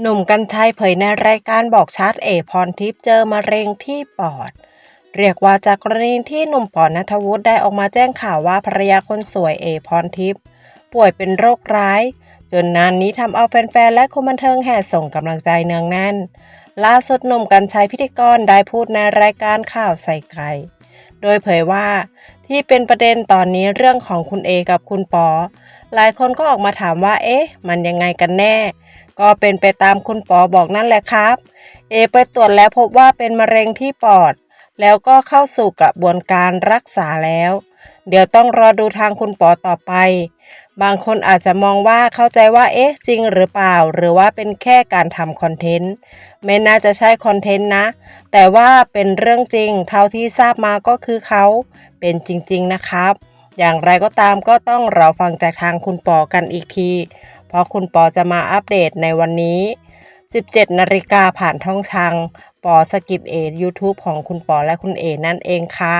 หนุ่มกัญชัยเผยในรายการบอกชัดเอพรทิพย์เจอมะเร็งที่ปอด เรียกว่าจากกรณีที่หนุ่มปอนัทวุฒิได้ออกมาแจ้งข่าวว่าภรรยาคนสวยเอพรทิพย์ป่วยเป็นโรคร้าย จนนานนี้ทำเอาแฟนๆ และคนบันเทิงแห่ส่งกำลังใจเนืองแน่น ล่าสุดหนุ่มกัญชัยพิธีกรได้พูดในรายการข่าวใส่ไข่โดยเผยว่าที่เป็นประเด็นตอนนี้เรื่องของคุณเอกับคุณปอ หลายคนก็ออกมาถามว่า เอ๊ะ มันยังไงกันแน่ ก็เป็นไปตามคุณปอบอกนั่นแหละครับ เอไปตรวจแล้วพบว่าเป็นมะเร็งที่ปอด แล้วก็เข้าสู่กระบวนการรักษาแล้ว เดี๋ยวต้องรอดูทางคุณปอต่อไป บางคนอาจจะมองว่าเข้าใจว่าเอ๊ะจริงหรือเปล่า หรือว่าเป็นแค่การทำคอนเทนต์ไม่น่าจะใช่คอนเทนต์นะ แต่ว่าเป็นเรื่องจริงเท่าที่ทราบมาก็คือเขาเป็นจริง ๆนะครับ อย่างไรก็ตามก็ต้องรอฟังจากทางคุณปอกันอีกที เพราะคุณปอจะมาอัปเดตในวันนี้ 17 นาฬิกาผ่านท่องทางปอสกิปเอ YouTube ของคุณปอและคุณเอนั่นเองค่ะ